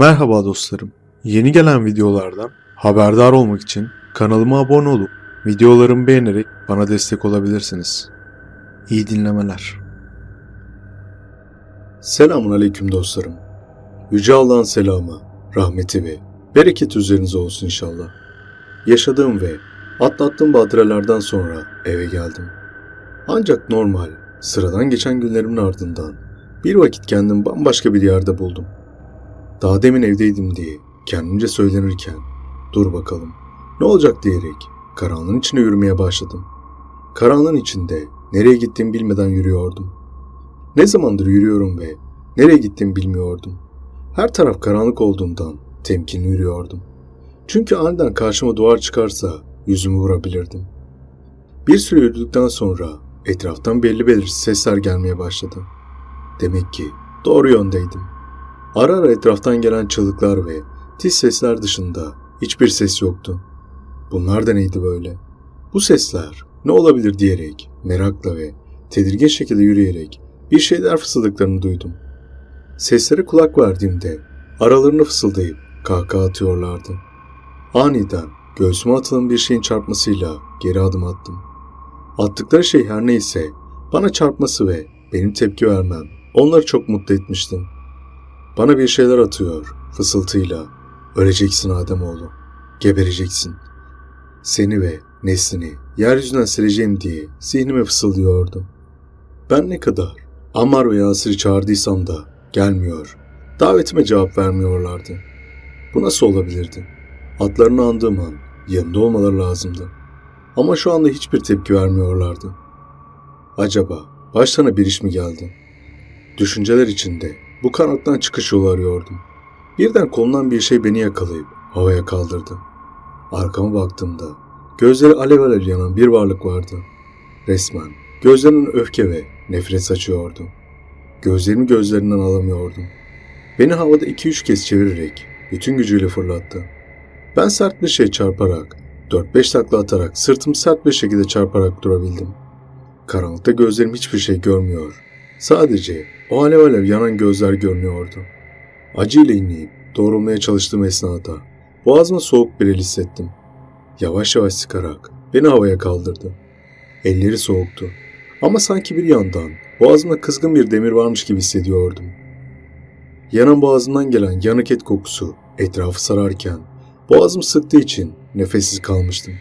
Merhaba dostlarım. Yeni gelen videolardan haberdar olmak için kanalıma abone olup videolarımı beğenerek bana destek olabilirsiniz. İyi dinlemeler. Selamun aleyküm dostlarım. Yüce Allah'ın selamı, rahmeti ve bereketi üzerinize olsun inşallah. Yaşadığım ve atlattığım badirelerden sonra eve geldim. Ancak normal, sıradan geçen günlerimin ardından bir vakit kendimi bambaşka bir yerde buldum. Daha demin evdeydim diye kendimce söylenirken dur bakalım ne olacak diyerek karanlığın içine yürümeye başladım. Karanlığın içinde nereye gittiğimi bilmeden yürüyordum. Ne zamandır yürüyorum ve nereye gittiğimi bilmiyordum. Her taraf karanlık olduğundan temkinli yürüyordum. Çünkü aniden karşıma duvar çıkarsa yüzümü vurabilirdim. Bir süre yürüdükten sonra etraftan belli belirsiz sesler gelmeye başladı. Demek ki doğru yöndeydim. Ara ara etraftan gelen çığlıklar ve tiz sesler dışında hiçbir ses yoktu. Bunlar da neydi böyle? Bu sesler ne olabilir diyerek merakla ve tedirgin şekilde yürüyerek bir şeyler fısıldıklarını duydum. Seslere kulak verdiğimde aralarını fısıldayıp kahkaha atıyorlardı. Aniden göğsüme atılan bir şeyin çarpmasıyla geri adım attım. Attıkları şey her neyse bana çarpması ve benim tepki vermem onları çok mutlu etmişti. Bana bir şeyler atıyor fısıltıyla. Öleceksin Ademoğlu. Gebereceksin. Seni ve neslini yeryüzünden sileceğim diye zihnime fısıldıyordu. Ben ne kadar Ammar ve Yasir'i çağırdıysam da gelmiyor. Davetime cevap vermiyorlardı. Bu nasıl olabilirdi? Adlarını andığım an yanında olmaları lazımdı. Ama şu anda hiçbir tepki vermiyorlardı. Acaba başlarına bir iş mi geldi? Düşünceler içinde bu kanattan çıkış yolu arıyordum. Birden kolundan bir şey beni yakalayıp havaya kaldırdı. Arkama baktığımda gözleri alev alev yanan bir varlık vardı. Resmen gözlerinin öfke ve nefret saçıyordu. Gözlerimi gözlerinden alamıyordum. Beni havada iki üç kez çevirerek bütün gücüyle fırlattı. Ben sert bir şey çarparak, 4-5 takla atarak sırtımı sert bir şekilde çarparak durabildim. Karanlıkta gözlerim hiçbir şey görmüyor. Sadece o alev alev yanan gözler görünüyordu. Acıyla inleyip doğrulmaya çalıştığım esnada boğazıma soğuk bir el hissettim. Yavaş yavaş sıkarak beni havaya kaldırdı. Elleri soğuktu. Ama sanki bir yandan boğazımda kızgın bir demir varmış gibi hissediyordum. Yanan boğazımdan gelen yanık et kokusu etrafı sararken boğazım sıktığı için nefessiz kalmıştım.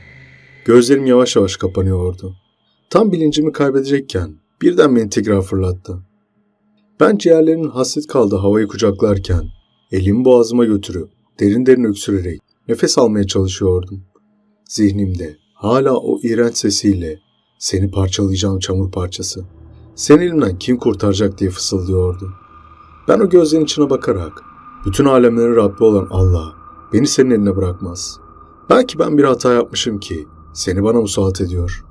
Gözlerim yavaş yavaş kapanıyordu. Tam bilincimi kaybedecekken birden beni tekrar fırlattı. Ben ciğerlerimin hasret kaldığı havayı kucaklarken elimi boğazıma götürüp derin derin öksürerek nefes almaya çalışıyordum. Zihnimde hala o iğrenç sesiyle seni parçalayacağım çamur parçası. Seni elimden kim kurtaracak diye fısıldıyordu. Ben o gözlerin içine bakarak bütün alemlerin Rabbi olan Allah beni senin eline bırakmaz. Belki ben bir hata yapmışım ki seni bana musallat ediyor.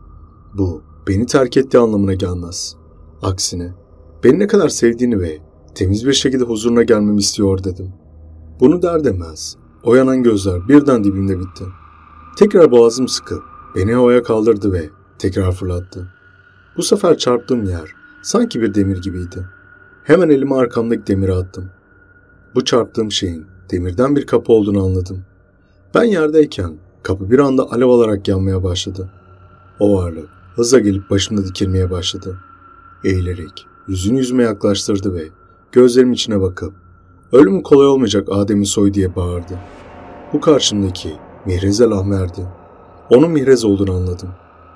Bu beni terk ettiği anlamına gelmez. Aksine beni ne kadar sevdiğini ve temiz bir şekilde huzuruna gelmemi istiyor dedim. Bunu der demez. O yanan gözler birden dibimde bitti. Tekrar boğazım sıkıp beni havaya kaldırdı ve tekrar fırlattı. Bu sefer çarptığım yer sanki bir demir gibiydi. Hemen elimi arkamdaki demire attım. Bu çarptığım şeyin demirden bir kapı olduğunu anladım. Ben yerdeyken kapı bir anda alev alarak yanmaya başladı. O varlık hızla gelip başımda dikilmeye başladı. Eğilerek yüzünü yüzüme yaklaştırdı ve gözlerim içine bakıp ölümün kolay olmayacak Adem'i soy diye bağırdı. Bu karşımdaki Mihrezel Ahmer'di. Onun Mihrez olduğunu anladım.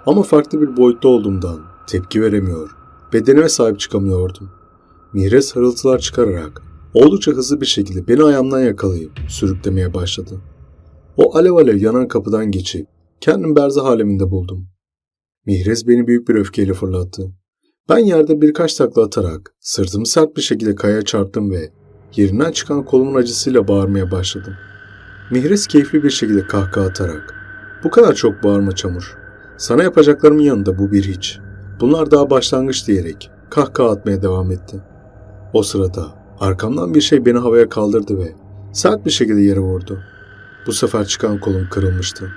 Ama farklı bir boyutta olduğumdan tepki veremiyor, bedenime sahip çıkamıyordum. Mihrez hırıltılar çıkararak oldukça hızlı bir şekilde beni ayağımdan yakalayıp sürüklemeye başladı. O alev alev yanan kapıdan geçip kendim berzah aleminde buldum. Mihrez beni büyük bir öfkeyle fırlattı. Ben yerde birkaç takla atarak sırtımı sert bir şekilde kayaya çarptım ve yerinden çıkan kolumun acısıyla bağırmaya başladım. Mihrez keyifli bir şekilde kahkaha atarak ''Bu kadar çok bağırma çamur. Sana yapacaklarımın yanında bu bir hiç. Bunlar daha başlangıç.'' diyerek kahkaha atmaya devam etti. O sırada arkamdan bir şey beni havaya kaldırdı ve sert bir şekilde yere vurdu. Bu sefer çıkan kolum kırılmıştı.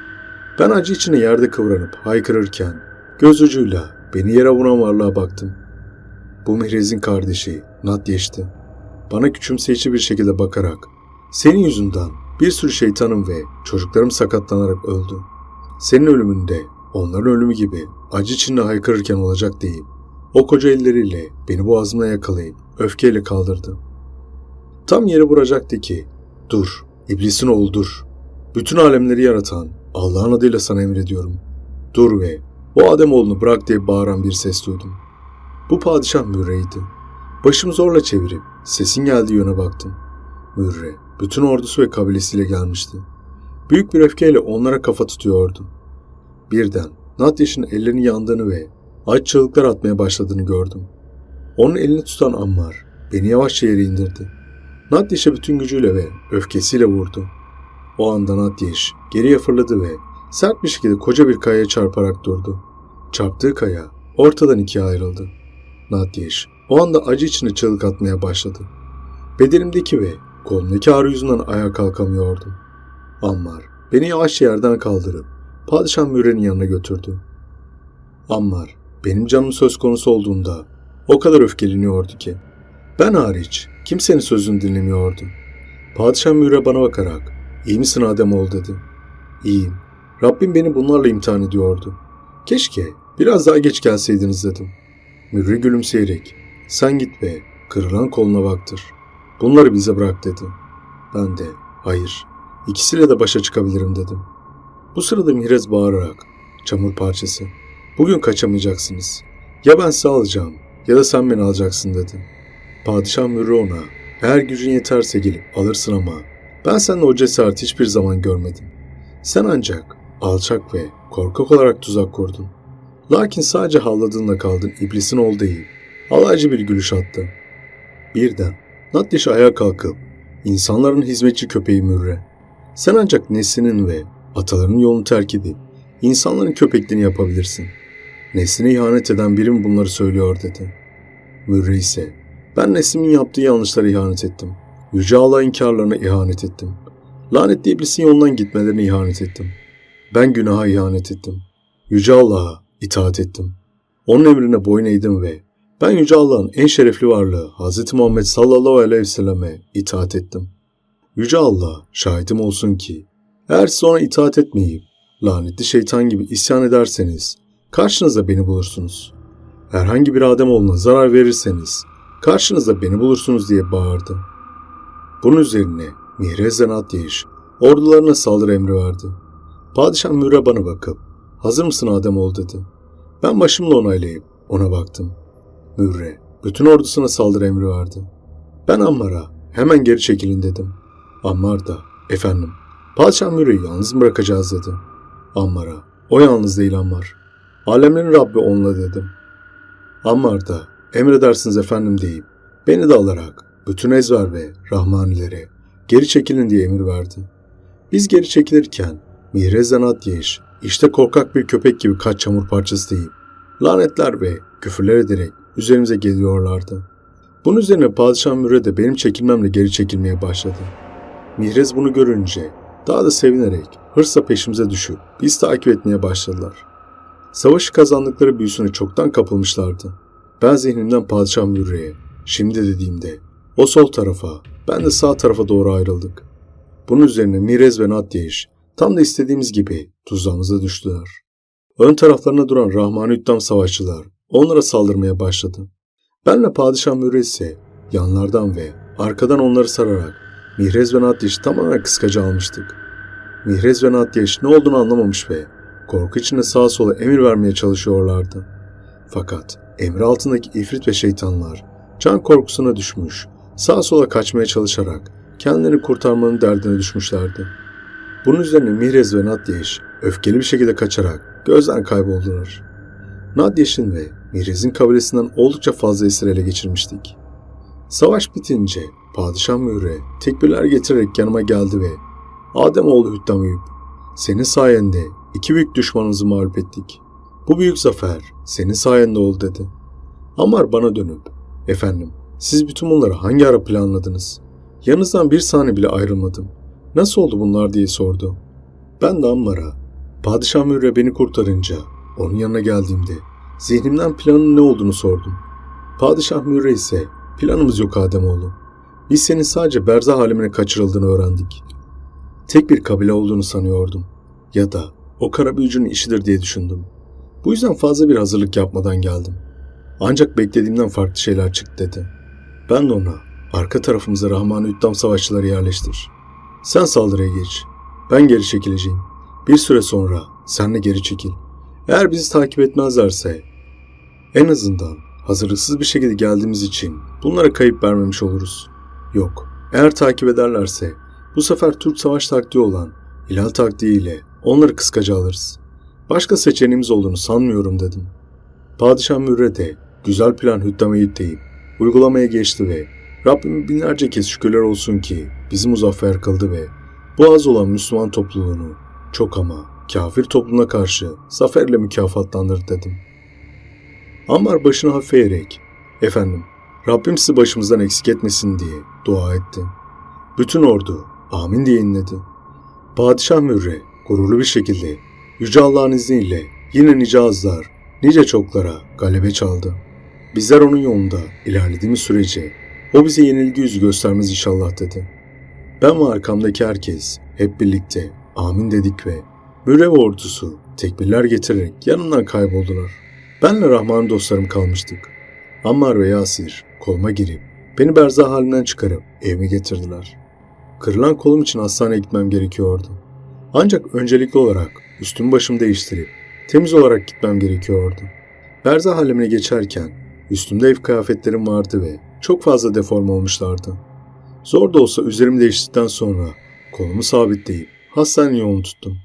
Ben acı içine yerde kıvranıp haykırırken göz ucuyla beni yere vuran varlığa baktım. Bu Mihrez'in kardeşi Nadyeş'ti. Bana küçümseyici bir şekilde bakarak Senin yüzünden bir sürü şeytanım ve çocuklarım sakatlanarak öldü. Senin ölümünde onların ölümü gibi acı içinde haykırırken olacak deyip o koca elleriyle beni boğazımdan yakalayıp öfkeyle kaldırdı. Tam yere vuracaktı ki dur iblisin oğlu dur. Bütün alemleri yaratan Allah'ın adıyla sana emrediyorum. Dur ve o Adem oğlunu bırak diye bağıran bir ses duydum. Bu padişah Mürre'ydi. Başımı zorla çevirip sesin geldiği yöne baktım. Mürre bütün ordusu ve kabilesiyle gelmişti. Büyük bir öfkeyle onlara kafa tutuyordu. Birden Natyash'ın ellerinin yandığını ve aç çığlıklar atmaya başladığını gördüm. Onun elini tutan Ammar beni yavaşça yere indirdi. Natyash'a bütün gücüyle ve öfkesiyle vurdu. O anda Natyash geriye fırladı ve sert bir şekilde koca bir kayaya çarparak durdu. Çarptığı kaya ortadan ikiye ayrıldı. Natyash o anda acı içinde çığlık atmaya başladı. Bedenimdeki ve kolumdaki ağrı yüzünden ayağa kalkamıyordum. Ammar beni yavaşça yerden kaldırıp padişah Mürre'nin yanına götürdü. Ammar benim canım söz konusu olduğunda o kadar öfkeleniyordu ki ben hariç kimsenin sözünü dinlemiyordu. Padişah Mürre bana bakarak iyi misin Ademoğlu dedi. İyiyim. Rabbim beni bunlarla imtihan ediyordu. Keşke biraz daha geç gelseydiniz dedim. Mürre gülümseyerek sen git be kırılan koluna baktır. Bunları bize bırak dedi. Ben de hayır ikisiyle de başa çıkabilirim dedim. Bu sırada Mihrez bağırarak çamur parçası bugün kaçamayacaksınız. Ya ben sizi alacağım ya da sen beni alacaksın dedi. Padişah Mürre ona eğer gücün yeterse gelip alırsın ama ben sende o cesareti hiçbir zaman görmedim. Sen ancak alçak ve korkak olarak tuzak kurdun. Lakin sadece havladığınla kaldın iblisin ol değil. Alaycı bir gülüş attı. Birden Natyaş ayağa kalkıp insanların hizmetçi köpeği Mürre. Sen ancak neslinin ve atalarının yolunu terk edip insanların köpekliğini yapabilirsin. Nesline ihanet eden biri mi bunları söylüyor dedi. Mürre ise ben neslimin yaptığı yanlışlara ihanet ettim. Yüce Allah inkarlarına ihanet ettim. Lanetli iblisin yolundan gitmelerine ihanet ettim. Ben günaha ihanet ettim. Yüce Allah'a itaat ettim. Onun emrine boyun eğdim ve ben Yüce Allah'ın en şerefli varlığı Hz. Muhammed sallallahu aleyhi ve selleme itaat ettim. Yüce Allah şahidim olsun ki eğer siz ona itaat etmeyip lanetli şeytan gibi isyan ederseniz karşınızda beni bulursunuz. Herhangi bir Ademoğluna zarar verirseniz karşınızda beni bulursunuz diye bağırdı. Bunun üzerine Mihrez'den Atyeş ordularına saldırı emri verdi. Padişah Mürre bana bakıp hazır mısın Ademoğlu dedi. Ben başımla onaylayıp ona baktım. Mürre bütün ordusuna saldırı emri verdi. Ben Ammar'a hemen geri çekilin dedim. Ammar da efendim Padişah Mürre'yi yalnız bırakacağız dedi. Ammar'a o yalnız değil Ammar. Alemlerin Rabbi onunla dedim. Ammar da emredersiniz efendim deyip beni de alarak bütün ezver ve rahmanilere geri çekilin diye emir verdi. Biz geri çekilirken Mihrezden Atyeş işte korkak bir köpek gibi kaç çamur parçası deyip lanetler ve küfürler ederek üzerimize geliyorlardı. Bunun üzerine Padişah Mürre de benim çekilmemle geri çekilmeye başladı. Mihrez bunu görünce daha da sevinerek hırsla peşimize düşüp biz takip etmeye başladılar. Savaşı kazandıkları büyüsüne çoktan kapılmışlardı. Ben zihnimden Padişah Mürre'ye şimdi dediğimde o sol tarafa ben de sağ tarafa doğru ayrıldık. Bunun üzerine Mirez ve Natyeş tam da istediğimiz gibi tuzağımıza düştüler. Ön taraflarına duran Rahmanüddam savaşçılar onlara saldırmaya başladı. Benle Padişah Mürre ise yanlardan ve arkadan onları sararak Mihrez ve Natyeş'i tamamen kıskaca almıştık. Mihrez ve Natyeş ne olduğunu anlamamış ve korku içinde sağa sola emir vermeye çalışıyorlardı. Fakat emri altındaki ifrit ve şeytanlar can korkusuna düşmüş, sağa sola kaçmaya çalışarak kendilerini kurtarmanın derdine düşmüşlerdi. Bunun üzerine Mihrez ve Natyeş öfkeli bir şekilde kaçarak gözden kayboldular. Nadyeş'in ve Mihrez'in kabilesinden oldukça fazla esir ele geçirmiştik. Savaş bitince Padişah Mühre tekbirler getirerek yanıma geldi ve Ademoğlu Hüddam Eyüp, senin sayende iki büyük düşmanımızı mağlup ettik. Bu büyük zafer senin sayende oldu dedi. Ammar bana dönüp, efendim siz bütün bunları hangi ara planladınız? Yanınızdan bir saniye bile ayrılmadım. Nasıl oldu bunlar diye sordu. Ben de Ammar'a, Padişah Mürre beni kurtarınca onun yanına geldiğimde zihnimden planın ne olduğunu sordum. Padişah Mürre ise planımız yok Ademoğlu. Biz senin sadece berzah alemine kaçırıldığını öğrendik. Tek bir kabile olduğunu sanıyordum. Ya da o kara büyücünün işidir diye düşündüm. Bu yüzden fazla bir hazırlık yapmadan geldim. Ancak beklediğimden farklı şeyler çıktı dedi. Ben de ona arka tarafımıza Rahman-ı Hüddam savaşçıları yerleştir. Sen saldırıya geç. Ben geri çekileceğim. Bir süre sonra sen de geri çekil. Eğer bizi takip etmezlerse en azından hazırlıksız bir şekilde geldiğimiz için bunlara kayıp vermemiş oluruz. Yok. Eğer takip ederlerse bu sefer Türk savaş taktiği olan hilal taktiğiyle onları kıskaca alırız. Başka seçeneğimiz olduğunu sanmıyorum dedim. Padişah Mürre güzel plan hüddamayı deyip uygulamaya geçti ve Rabbim binlerce kez şükürler olsun ki bizi muzaffer kıldı ve bu az olan Müslüman topluluğunu çok ama kafir topluluğuna karşı zaferle mükafatlandırdı dedim. Ammar başını hafif eğerek, efendim Rabbim sizi başımızdan eksik etmesin diye dua etti. Bütün ordu amin diye inledi. Padişah Mürre gururlu bir şekilde Yüce Allah'ın izniyle yine nice azlar, nice çoklara galebe çaldı. Bizler onun yolunda ilerlediğimiz sürece o bize yenilgi yüzü göstermez inşallah dedi. Ben ve arkamdaki herkes hep birlikte amin dedik ve Mürre ve ordusu tekbirler getirerek yanından kayboldular. Benle Rahman dostlarım kalmıştık. Ammar ve Yasir koluma girip beni berzah halinden çıkarıp evime getirdiler. Kırılan kolum için hastaneye gitmem gerekiyordu. Ancak öncelikli olarak üstümü başımı değiştirip temiz olarak gitmem gerekiyordu. Berzah alemine geçerken üstümde ev kıyafetlerim vardı ve çok fazla deform olmuşlardı. Zor da olsa üzerimi değiştikten sonra kolumu sabitleyip hastaneye yolunu tuttum.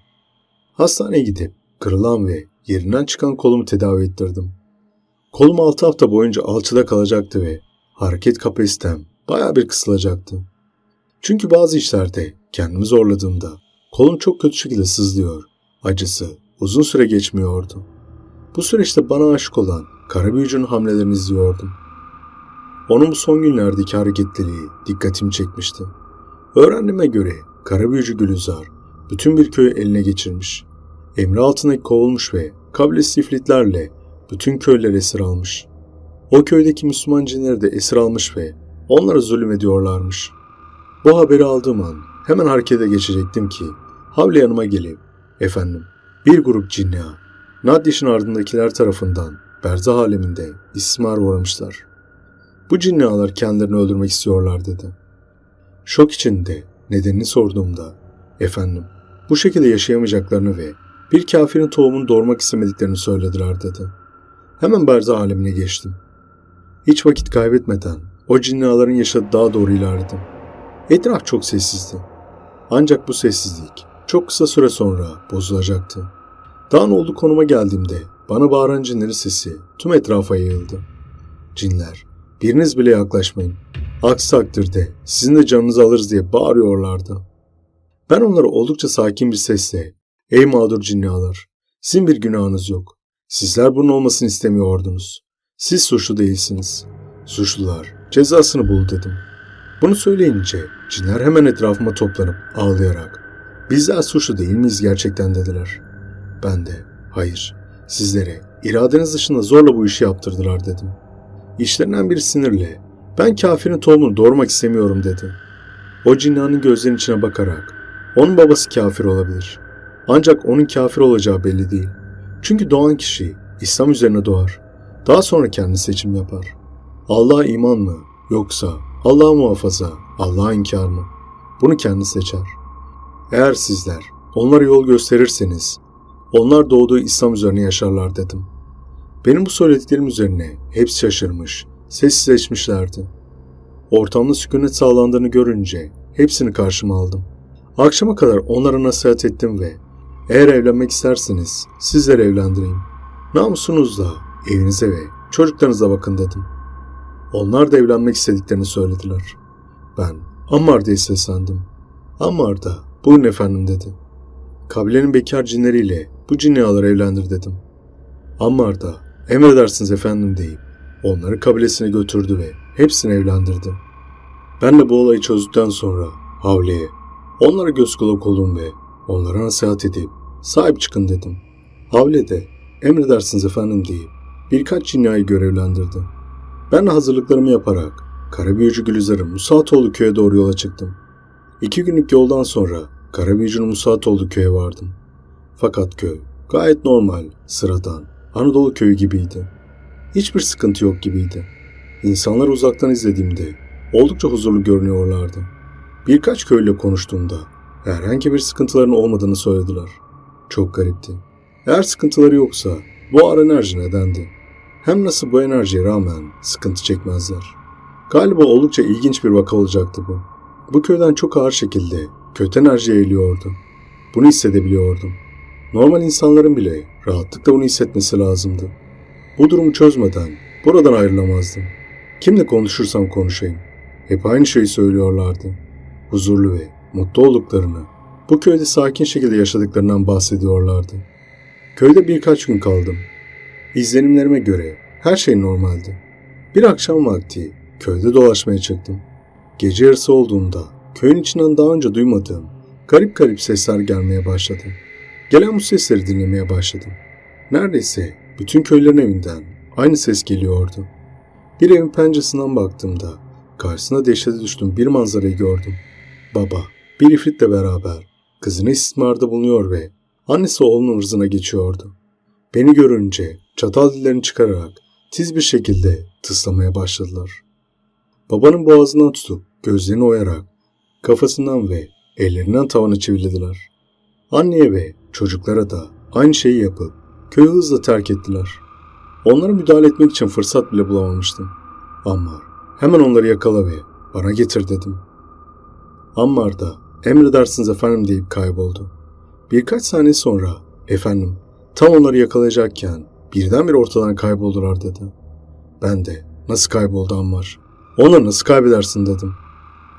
Hastaneye gidip kırılan ve yerinden çıkan kolumu tedavi ettirdim. Kolum 6 hafta boyunca alçıda kalacaktı ve hareket kapasitem baya bir kısılacaktı. Çünkü bazı işlerde kendimi zorladığımda kolum çok kötü şekilde sızlıyor. Acısı uzun süre geçmiyordu. Bu süreçte bana aşık olan kara büyücünün hamlelerini izliyordum. Onun son günlerdeki hareketleri dikkatimi çekmişti. Öğrendiğime göre kara büyücü Gülizar bütün bir köyü eline geçirmiş. Emri altına kovulmuş ve kabilesi ifritlerle bütün köyler esir almış. O köydeki Müslüman cinleri de esir almış ve onlara zulüm ediyorlarmış. Bu haberi aldığım an hemen harekete geçecektim ki Havle yanıma gelip efendim bir grup cinnia Naddiş'in ardındakiler tarafından berzah aleminde istismar uğramışlar. Bu cinnialar kendilerini öldürmek istiyorlar dedi. Şok içinde nedenini sorduğumda efendim bu şekilde yaşayamayacaklarını ve bir kafirin tohumunu doğurmak istemediklerini söylediler dedi. Hemen berzah alemine geçtim. Hiç vakit kaybetmeden o cinniaların yaşadığı daha doğru ilerledim. Etraf çok sessizdi. Ancak bu sessizlik çok kısa süre sonra bozulacaktı. Dağın olduğu konuma geldiğimde bana bağıran cinlerin sesi tüm etrafa yayıldı. Cinler, biriniz bile yaklaşmayın. Aksi takdirde sizin de canınızı alırız diye bağırıyorlardı. Ben onlara oldukça sakin bir sesle, ''Ey mağdur cinnialar, sizin bir günahınız yok. Sizler bunun olmasını istemiyordunuz. Siz suçlu değilsiniz. Suçlular cezasını bul dedim. Bunu söyleyince cinler hemen etrafıma toplanıp ağlayarak bizler suçlu değil miyiz gerçekten dediler. Ben de hayır sizlere iradeniz dışında zorla bu işi yaptırdılar dedim. İşlerinden biri sinirle ben kafirin tohumunu doğurmak istemiyorum dedi. O cinnanın gözlerinin içine bakarak onun babası kafir olabilir. Ancak onun kafir olacağı belli değil. Çünkü doğan kişi İslam üzerine doğar. Daha sonra kendi seçim yapar. Allah'a iman mı yoksa Allah'a muhafaza, Allah'a inkar mı? Bunu kendi seçer. Eğer sizler onlara yol gösterirseniz onlar doğduğu İslam üzerine yaşarlar dedim. Benim bu söylediklerim üzerine hepsi şaşırmış, sessizleşmişlerdi. Ortamda sükunet sağlandığını görünce hepsini karşıma aldım. Akşama kadar onlara nasihat ettim ve eğer evlenmek isterseniz sizleri evlendireyim. Namusunuzla evinize ve çocuklarınıza bakın dedim. Onlar da evlenmek istediklerini söylediler. Ben Ammar diye seslendim. Ammar da buyurun efendim dedi. Kabilenin bekar cinleriyle bu cinniyaları evlendir dedim. Ammar da emredersiniz efendim deyip onları kabilesine götürdü ve hepsini evlendirdi. Ben de bu olayı çözdükten sonra Havle'ye onlara göz kulak olun ve onlara nasihat edip sahip çıkın dedim. Havle de emredersiniz efendim deyip birkaç cinnayı görevlendirdi. Ben de hazırlıklarımı yaparak Karabüyücü Gülizar'ın Musatoğlu köye doğru yola çıktım. İki günlük yoldan sonra Karabüyücü'nün Musatoğlu köye vardım. Fakat köy gayet normal, sıradan, Anadolu köyü gibiydi. Hiçbir sıkıntı yok gibiydi. İnsanları uzaktan izlediğimde oldukça huzurlu görünüyorlardı. Birkaç köylü konuştuğumda herhangi bir sıkıntıların olmadığını söylediler. Çok garipti. Eğer sıkıntıları yoksa bu ağır enerji nedendi? Hem nasıl bu enerjiye rağmen sıkıntı çekmezler? Galiba oldukça ilginç bir vaka olacaktı bu. Bu köyden çok ağır şekilde kötü enerji yayılıyordu. Bunu hissedebiliyordum. Normal insanların bile rahatlıkla bunu hissetmesi lazımdı. Bu durumu çözmeden buradan ayrılamazdım. Kimle konuşursam konuşayım. Hep aynı şeyi söylüyorlardı. Huzurlu ve mutlu olduklarını, bu köyde sakin şekilde yaşadıklarından bahsediyorlardı. Köyde birkaç gün kaldım. İzlenimlerime göre her şey normaldi. Bir akşam vakti köyde dolaşmaya çıktım. Gece yarısı olduğunda köyün içinden daha önce duymadığım garip garip sesler gelmeye başladı. Gelen bu sesleri dinlemeye başladım. Neredeyse bütün köylerin evinden aynı ses geliyordu. Bir evin penceresinden baktığımda karşısına dehşete düştüğüm bir manzarayı gördüm. Baba bir ifritle beraber kızını istismarda bulunuyor ve annesi oğlunun ırzına geçiyordu. Beni görünce çatal dillerini çıkararak tiz bir şekilde tıslamaya başladılar. Babanın boğazından tutup gözlerini oyarak kafasından ve ellerinden tavana çevirdiler. Anneye ve çocuklara da aynı şeyi yapıp köyü hızla terk ettiler. Onlara müdahale etmek için fırsat bile bulamamıştım. Ammar, hemen onları yakala ve bana getir dedim. Ammar da emredersiniz efendim deyip kayboldu. Birkaç saniye sonra efendim tam onları yakalayacakken birdenbire ortadan kayboldular dedi. Ben de nasıl kayboldu Ammar? Onları nasıl kaybedersin dedim.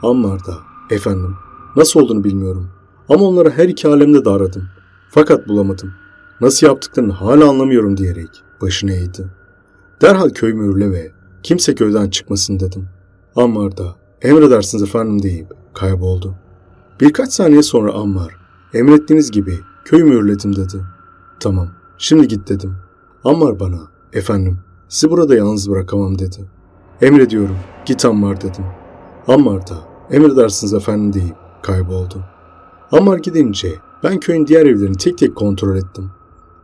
Ammar da efendim nasıl olduğunu bilmiyorum ama onları her iki alemde de aradım. Fakat bulamadım. Nasıl yaptıklarını hala anlamıyorum diyerek başını eğdi. Derhal köy mühürle ve kimse köyden çıkmasın dedim. Ammar da emredersiniz efendim deyip kayboldu. Birkaç saniye sonra Ammar emrettiğiniz gibi köy mühürledim dedi. Tamam şimdi git dedim. Ammar bana efendim sizi burada yalnız bırakamam dedi. Emrediyorum git Ammar dedim. Ammar da emredersiniz efendim deyip kayboldu. Ammar gidince ben köyün diğer evlerini tek tek kontrol ettim.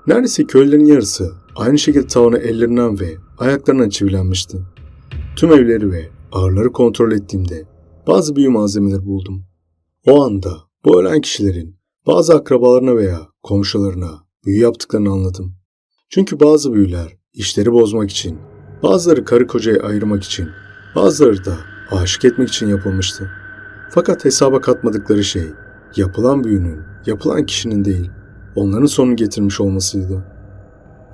Neredeyse köylülerin yarısı aynı şekilde tavana ellerinden ve ayaklarından çivilenmişti. Tüm evleri ve ağırları kontrol ettiğimde bazı büyü malzemeleri buldum. O anda bu ölen kişilerin bazı akrabalarına veya komşularına büyü yaptıklarını anladım. Çünkü bazı büyüler işleri bozmak için, bazıları karı kocayı ayırmak için, bazıları da aşık etmek için yapılmıştı. Fakat hesaba katmadıkları şey yapılan büyünün, yapılan kişinin değil, onların sonunu getirmiş olmasıydı.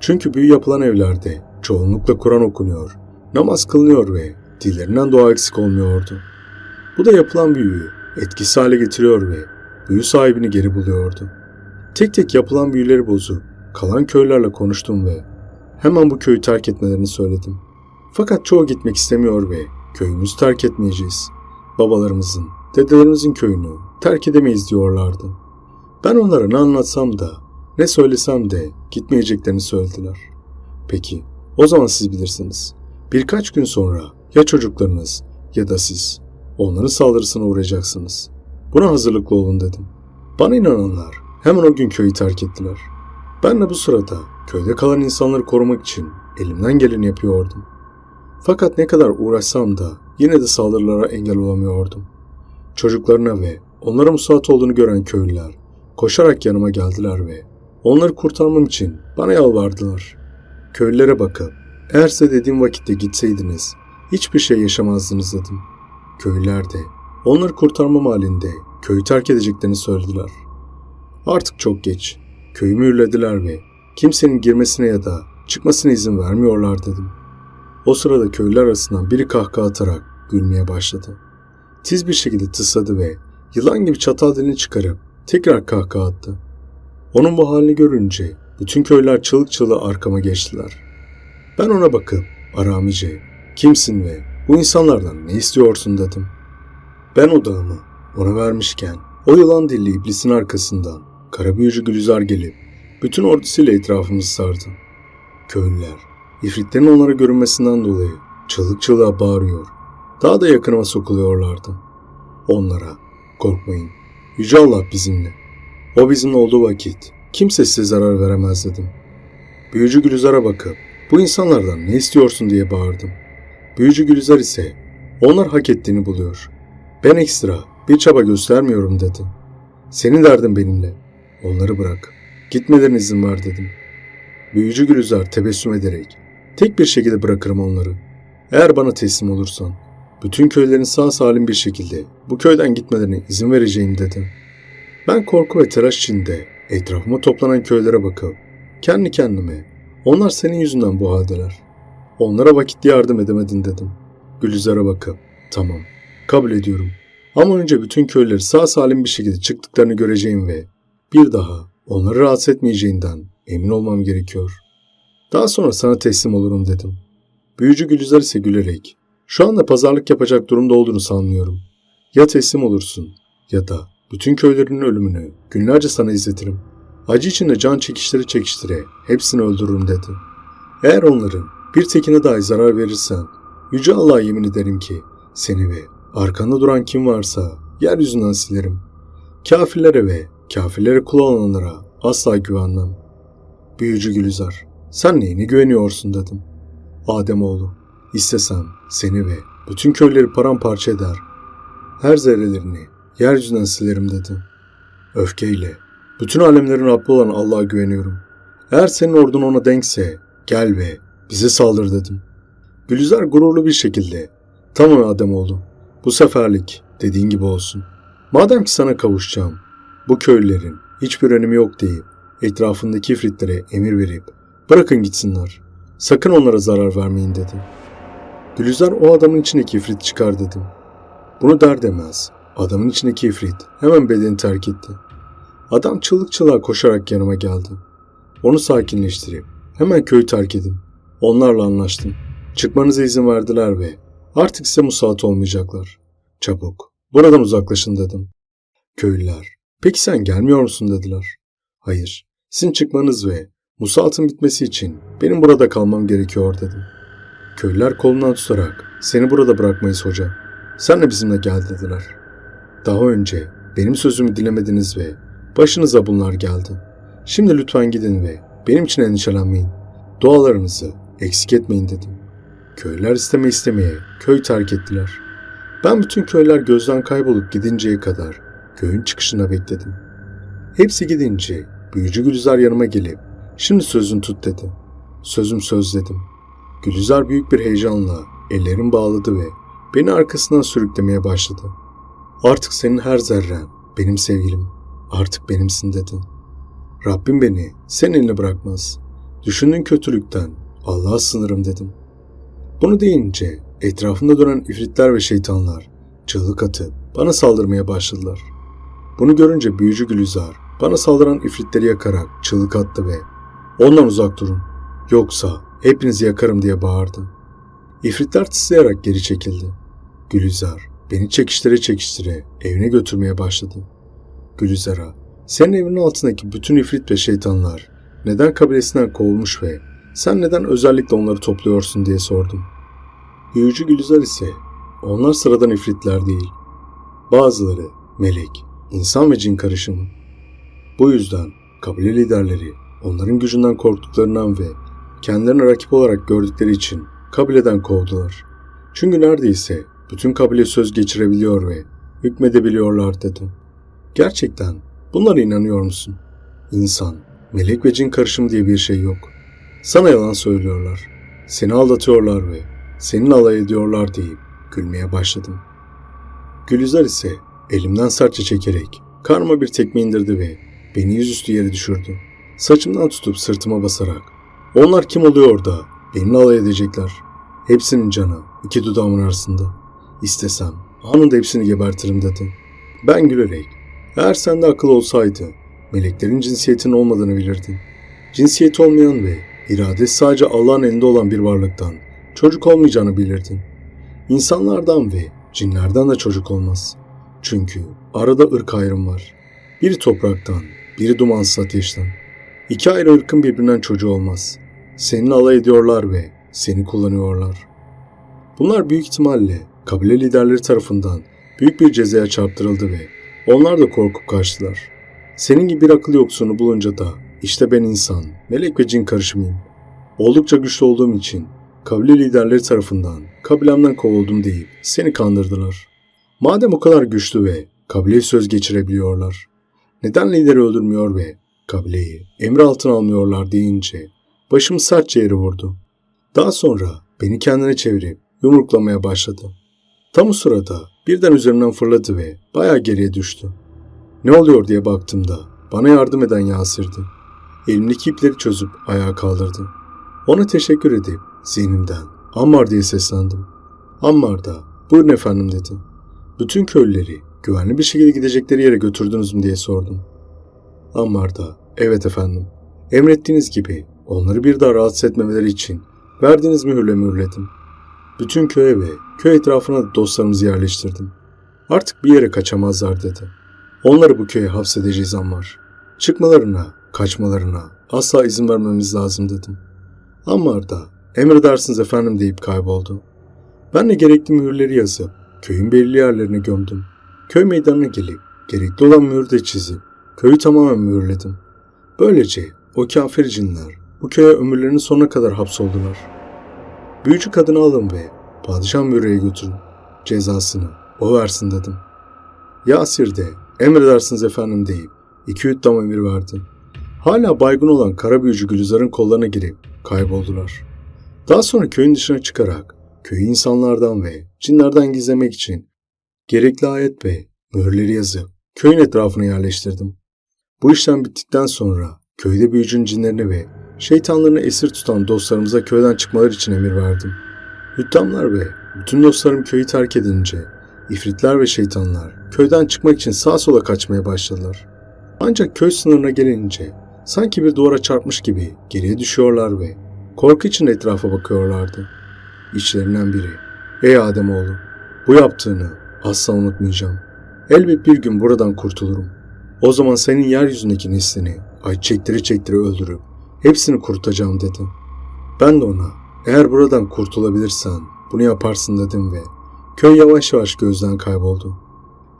Çünkü büyü yapılan evlerde çoğunlukla Kur'an okunuyor, namaz kılınıyor ve dillerinden dua eksik olmuyordu. Bu da yapılan büyüyü etkisiz hale getiriyor ve büyü sahibini geri buluyordu. Tek tek yapılan büyüleri bozup kalan köylerle konuştum ve hemen bu köyü terk etmelerini söyledim. Fakat çoğu gitmek istemiyor ve köyümüzü terk etmeyeceğiz. Babalarımızın, dedelerimizin köyünü terk edemeyiz diyorlardı. Ben onlara ne anlatsam da, ne söylesem de gitmeyeceklerini söylediler. Peki, o zaman siz bilirsiniz. Birkaç gün sonra ya çocuklarınız ya da siz onların saldırısına uğrayacaksınız. Buna hazırlıklı olun dedim. Bana inananlar hemen o gün köyü terk ettiler. Ben de bu sırada köyde kalan insanları korumak için elimden geleni yapıyordum. Fakat ne kadar uğraşsam da yine de saldırılara engel olamıyordum. Çocuklarına ve onlara musallat olduğunu gören köylüler koşarak yanıma geldiler ve onları kurtarmam için bana yalvardılar. Köylülere bakıp eğer size dediğim vakitte gitseydiniz hiçbir şey yaşamazdınız dedim. Köylüler de onları kurtarmam halinde köyü terk edeceklerini söylediler. Artık çok geç. Köyü mühürlediler ve kimsenin girmesine ya da çıkmasına izin vermiyorlar dedim. O sırada köylüler arasından biri kahkaha atarak gülmeye başladı. Tiz bir şekilde tısladı ve yılan gibi çatal dilini çıkarıp tekrar kahkaha attı. Onun bu halini görünce bütün köylüler çığlık çığlığa arkama geçtiler. Ben ona bakıp aramice kimsin ve bu insanlardan ne istiyorsun dedim. Ben odağımı ona vermişken o yılan dilli iblisin arkasından kara büyücü Gülizar gelip bütün ordusuyla etrafımızı sardı. Köylüler ifritlerin onlara görünmesinden dolayı çığlık çığlığa bağırıyor. daha da yakınıma sokuluyorlardı. Onlara korkmayın. Yüce Allah bizimle. O bizimle olduğu vakit kimse size zarar veremez dedim. Büyücü Gülizar'a bakıp bu insanlardan ne istiyorsun diye bağırdım. Büyücü Gülizar ise onlar hak ettiğini buluyor. Ben ekstra bir çaba göstermiyorum dedi. Senin derdin benimle. Onları bırak. Gitmelerine izin ver dedim. Büyücü Gülizar tebessüm ederek tek bir şekilde bırakırım onları. Eğer bana teslim olursan bütün köylerin sağ salim bir şekilde bu köyden gitmelerine izin vereceğim dedi. Ben korku ve telaş içinde etrafıma toplanan köylere bakıp kendi kendime onlar senin yüzünden bu haldeler. Onlara vakitte yardım edemedin dedim. Gülizar'a bakıp tamam kabul ediyorum. Ama önce bütün köyleri sağ salim bir şekilde çıktıklarını göreceğim ve bir daha onları rahatsız etmeyeceğinden emin olmam gerekiyor. Daha sonra sana teslim olurum dedim. Büyücü Gülizar ise gülerek şu anda pazarlık yapacak durumda olduğunu sanmıyorum. Ya teslim olursun ya da bütün köylerin ölümünü günlerce sana izletirim. Acı içinde can çekiştire çekiştire hepsini öldürürüm dedi. Eğer onların bir tekine dahi zarar verirsen Yüce Allah'a yemin ederim ki seni ve arkanda duran kim varsa yeryüzünden silerim. Kafirlere ve kafirlere kul olanlara asla güvenmem. Büyücü Gülizar, sen neyine güveniyorsun dedim. Ademoğlu, istesem seni ve bütün köyleri paramparça eder. Her zerrelerini yeryüzünden silerim dedi. Öfkeyle, bütün alemlerin Rabbi olan Allah'a güveniyorum. Eğer senin ordun ona denkse gel ve bize saldır dedim. Gülizar gururlu bir şekilde tamam Ademoğlu bu seferlik dediğin gibi olsun. Madem ki sana kavuşacağım bu köylülerin hiçbir önemi yok deyip etrafındaki ifritlere emir verip bırakın gitsinler. Sakın onlara zarar vermeyin dedim. Gülizar o adamın içindeki ifrit çıkar dedim. Bunu der demez. Adamın içindeki ifrit hemen bedeni terk etti. Adam çığlık çığlığa koşarak yanıma geldi. Onu sakinleştirip hemen köyü terk edin. Onlarla anlaştım. Çıkmanıza izin verdiler ve artık size musallat olmayacaklar. Çabuk, buradan uzaklaşın dedim. Köylüler, peki sen gelmiyor musun dediler. Hayır, sizin çıkmanız ve musallatın bitmesi için benim burada kalmam gerekiyor dedim. Köylüler kolundan tutarak seni burada bırakmayız hoca. Sen de bizimle gel dediler. Daha önce benim sözümü dilemediniz ve başınıza bunlar geldi. Şimdi lütfen gidin ve benim için endişelenmeyin. Dualarınızı eksik etmeyin dedim. Köylüler isteme istemeye köy terk ettiler. Ben bütün köyler gözden kaybolup gidinceye kadar köyün çıkışına bekledim. Hepsi gidince büyücü Gülizar yanıma gelip şimdi sözün tut dedi. Sözüm söz dedim. Gülizar büyük bir heyecanla ellerim bağladı ve beni arkasından sürüklemeye başladı. Artık senin her zerren benim sevgilim. Artık benimsin dedi. Rabbim beni senin eline bırakmaz. Düşündüğün kötülükten Allah'a sınırım dedim. Bunu deyince etrafında dönen ifritler ve şeytanlar çığlık atıp bana saldırmaya başladılar. Bunu görünce büyücü Gülizar bana saldıran ifritleri yakarak çığlık attı ve ondan uzak durun yoksa hepinizi yakarım diye bağırdı. İfritler tıslayarak geri çekildi. Gülizar beni çekiştire çekiştire evine götürmeye başladı. Gülizar'a senin evinin altındaki bütün ifrit ve şeytanlar neden kabilesinden kovulmuş ve sen neden özellikle onları topluyorsun diye sordum. Büyücü Gülizar ise onlar sıradan ifritler değil. Bazıları melek, insan ve cin karışımı. Bu yüzden kabile liderleri onların gücünden korktuklarından ve kendilerini rakip olarak gördükleri için kabileden kovdular. Çünkü neredeyse bütün kabile söz geçirebiliyor ve hükmedebiliyorlar dedi. Gerçekten bunlara inanıyor musun? İnsan, melek ve cin karışımı diye bir şey yok. Sana yalan söylüyorlar. Seni aldatıyorlar ve senin alay ediyorlar deyip gülmeye başladım. Gülizar ise elimden sertçe çekerek karnıma bir tekme indirdi ve beni yüzüstü yere düşürdü. Saçımdan tutup sırtıma basarak onlar kim oluyor da benimle alay edecekler. Hepsinin canı iki dudağımın arasında. İstesem anında hepsini gebertirim dedi. Ben gülerek eğer sende akıl olsaydı meleklerin cinsiyetinin olmadığını bilirdin. Cinsiyeti olmayan ve iradesi sadece Allah'ın elinde olan bir varlıktan çocuk olmayacağını bilirdin. İnsanlardan ve cinlerden de çocuk olmaz. Çünkü arada ırk ayrım var. Biri topraktan, biri dumansız ateşten. İki ayrı ırkın birbirinden çocuğu olmaz. Seninle alay ediyorlar ve seni kullanıyorlar. Bunlar büyük ihtimalle kabile liderleri tarafından büyük bir cezaya çarptırıldı ve onlar da korkup kaçtılar. Senin gibi bir akıl yoksunu bulunca da işte ben insan, melek ve cin karışımıyım. Oldukça güçlü olduğum için kabile liderleri tarafından kabilemden kovuldum deyip seni kandırdılar. Madem o kadar güçlü ve kabileyi söz geçirebiliyorlar, neden lideri öldürmüyor ve kabileyi emir altına almıyorlar deyince başım sertçe yere vurdu. Daha sonra beni kendine çevirip yumruklamaya başladı. Tam o sırada birden üzerimden fırladı ve bayağı geriye düştü. Ne oluyor diye baktığımda bana yardım eden Yasir'di. Elimdeki ipleri çözüp ayağa kaldırdı. Ona teşekkür edip zihnimden Ammar diye seslendim. Ammar da buyurun efendim dedi. Bütün köylüleri güvenli bir şekilde gidecekleri yere götürdünüz mü diye sordum. Ammar da evet efendim. Emrettiğiniz gibi onları bir daha rahatsız etmemeleri için verdiğiniz mühürle mühürledim. Bütün köye ve köy etrafına da dostlarımızı yerleştirdim. Artık bir yere kaçamazlar dedi. Onları bu köye hapsedeceğiz Ammar. Çıkmalarına, kaçmalarına asla izin vermemiz lazım dedim. Ammar da emredersiniz efendim deyip kayboldu. Ben de gerekli mühürleri yazıp köyün belirli yerlerine gömdüm. Köy meydanına gelip gerekli olan mühürü de çizip köyü tamamen mühürledim. Böylece o kafir cinler bu köye ömürlerinin sonuna kadar hapsoldular. Büyücü kadını alın ve padişah mühreye götürün. Cezasını o versin dedim. Yasir de emredersiniz efendim deyip iki hüddam emir verdi. Hala baygın olan kara büyücü Gülizar'ın kollarına girip kayboldular. Daha sonra köyün dışına çıkarak köyü insanlardan ve cinlerden gizlemek için gerekli ayet ve mühürleri yazıp köyün etrafına yerleştirdim. Bu işlem bittikten sonra köyde büyücünün cinlerini ve şeytanlarını esir tutan dostlarımıza köyden çıkmaları için emir verdim. Hüttamlar ve bütün dostlarım köyü terk edince ifritler ve şeytanlar köyden çıkmak için sağa sola kaçmaya başladılar. Ancak köy sınırına gelince sanki bir duvara çarpmış gibi geriye düşüyorlar ve korku için etrafa bakıyorlardı. İçlerinden biri, ''Ey Ademoğlu, bu yaptığını asla unutmayacağım. Elbet bir gün buradan kurtulurum. O zaman senin yeryüzündeki neslini ay çektire çektire öldürüp hepsini kurutacağım dedi. Ben de ona eğer buradan kurtulabilirsen bunu yaparsın dedim ve köy yavaş yavaş gözden kayboldu.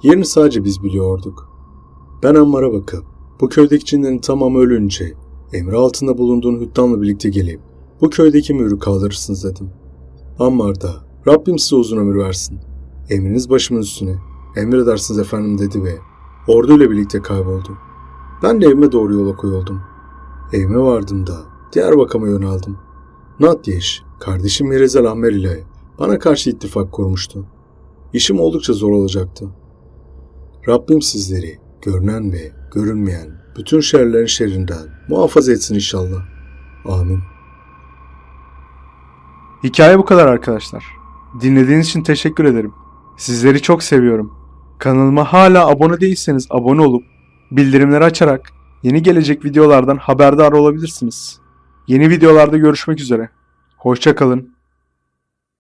Yerini sadece biz biliyorduk. Ben Ammar'a bakıp bu köydeki cinlerin tamamı ölünce emri altında bulunduğun hüttamla birlikte gelip bu köydeki mührü kaldırırsınız dedim. Ammar da Rabbim size uzun ömür versin. Emriniz başımın üstüne. Emredersiniz efendim dedi ve orduyla birlikte kayboldu. Ben de evime doğru yola koyuldum. Evime vardığımda Diyarbakır'a yöneldim. Natyeş, kardeşim Mirezel Ahmer ile bana karşı ittifak kurmuştu. İşim oldukça zor olacaktı. Rabbim sizleri görünen ve görünmeyen bütün şerlerin şerrinden muhafaza etsin inşallah. Amin. Hikaye bu kadar arkadaşlar. Dinlediğiniz için teşekkür ederim. Sizleri çok seviyorum. Kanalıma hala abone değilseniz abone olup bildirimleri açarak yeni gelecek videolardan haberdar olabilirsiniz. Yeni videolarda görüşmek üzere. Hoşçakalın.